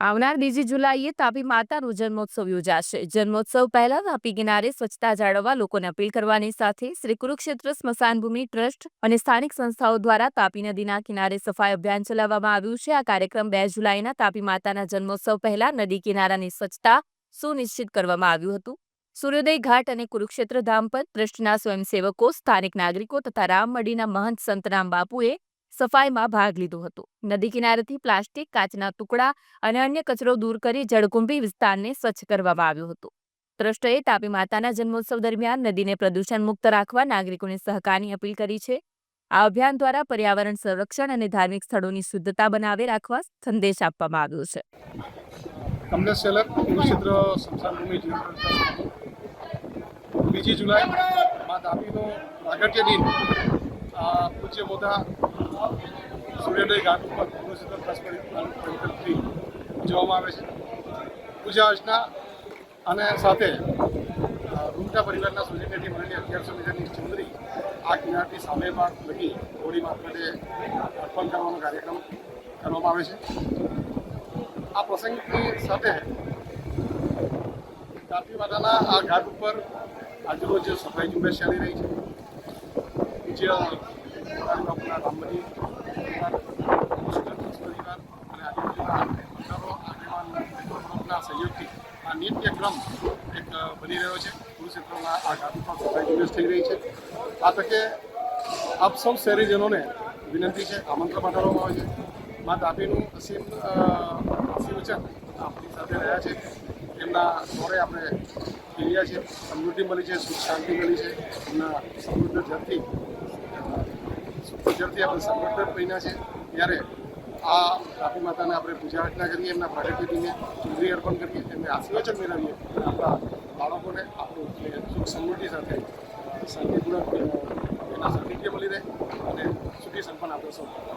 આવનાર બીજી જુલાઈએ તાપી માતાનો જન્મોત્સવ યોજાશે. જન્મોત્સવ પહેલા તાપી કિનારે સ્વચ્છતા જાળવવા લોકોને અપીલ કરવાની સાથે શ્રી કુરુક્ષેત્ર સ્મશાનભૂમિ ટ્રસ્ટ અને સ્થાનિક સંસ્થાઓ દ્વારા તાપી નદીના કિનારે સફાઈ અભિયાન ચલાવવામાં આવ્યું છે. આ કાર્યક્રમ બે જુલાઈના તાપી માતાના જન્મોત્સવ પહેલા નદી કિનારાની સ્વચ્છતા સુનિશ્ચિત કરવામાં આવ્યું હતું. સૂર્યોદય ઘાટ અને કુરુક્ષેત્ર ધામ પર ટ્રસ્ટના સ્વયંસેવકો, સ્થાનિક નાગરિકો તથા રામમડીના મહંત સંતરામ બાપુએ સફાઈમાં ભાગ લીધો હતો. નદી કિનારેથી પ્લાસ્ટિક, કાચના ટુકડા અને અન્ય કચરો દૂર કરી જળકુંભી વિસ્તારને સ્વચ્છ કરવામાં આવ્યો હતો. ટ્રસ્ટએ તાપી માતાના જન્મોત્સવ દરમિયાન નદીને પ્રદૂષણ મુક્ત રાખવા નાગરિકોને સહકારની અપીલ કરી છે. આ અભિયાન દ્વારા પર્યાવરણ સંરક્ષણ અને ધાર્મિક સ્થળોની શુદ્ધતા બનાવી રાખવા સંદેશ આપવામાં આવ્યો છે. બીજી જુલાઈ દિન. પૂજ્ય મોટા સૂર્યોદય ઘાટ ઉપર કુરુક્ષેત્ર ટ્રસ્ટ પરિકલ્પથી ઉજવવામાં આવે છે. પૂજા અર્ચના અને સાથે રૂમટા પરિવારના સૌજન્યથી મળેલી અગિયારસો મીટરની ચુંદરી આ કિનારથી સામેમાં લગી હોળી મારફતે અર્પણ કરવાનો કાર્યક્રમ કરવામાં આવે છે. આ પ્રસંગની સાથે તાપી માતાના આ ઘાટ ઉપર આજુબાજુ સફાઈ ઝુંબેશ ચાલી રહી છે. પૂજ્ય સહયોગથી આ નિત્યક્રમ એક બની રહ્યો છે કુરુક્ષેત્રમાં આ ઉપર સફાઈ ઝુંબેશ થઈ રહી છે આ તકે આપ સૌ શહેરીજનોને વિનંતી છે આમંત્રણ પાઠવવામાં આવે છે મા તાપીનું અસીમ આશીર્વચન આપણી સાથે રહ્યા છે એમના દોરે આપણે ફેર્યા છે સમૃદ્ધિ મળી છે સુખ શાંતિ મળી છે એમના સમૃદ્ધ જળથી શુદ્ધ આપણે સમૃદ્ધ બન્યા છે, ત્યારે આ તાપી માતાને આપણે પૂજા અર્ચના કરીએ, એમના પ્રગતિને ચૂંદડી અર્પણ કરીએ, એમને આશીર્વચન મેળવીએ આપણા બાળકોને આપણું સુખ સમૃદ્ધિ સાથે શાંતિપૂર્વક એના સાનિધ્ય મળી રહે અને સુખી સંપન્ન આપણે સૌ.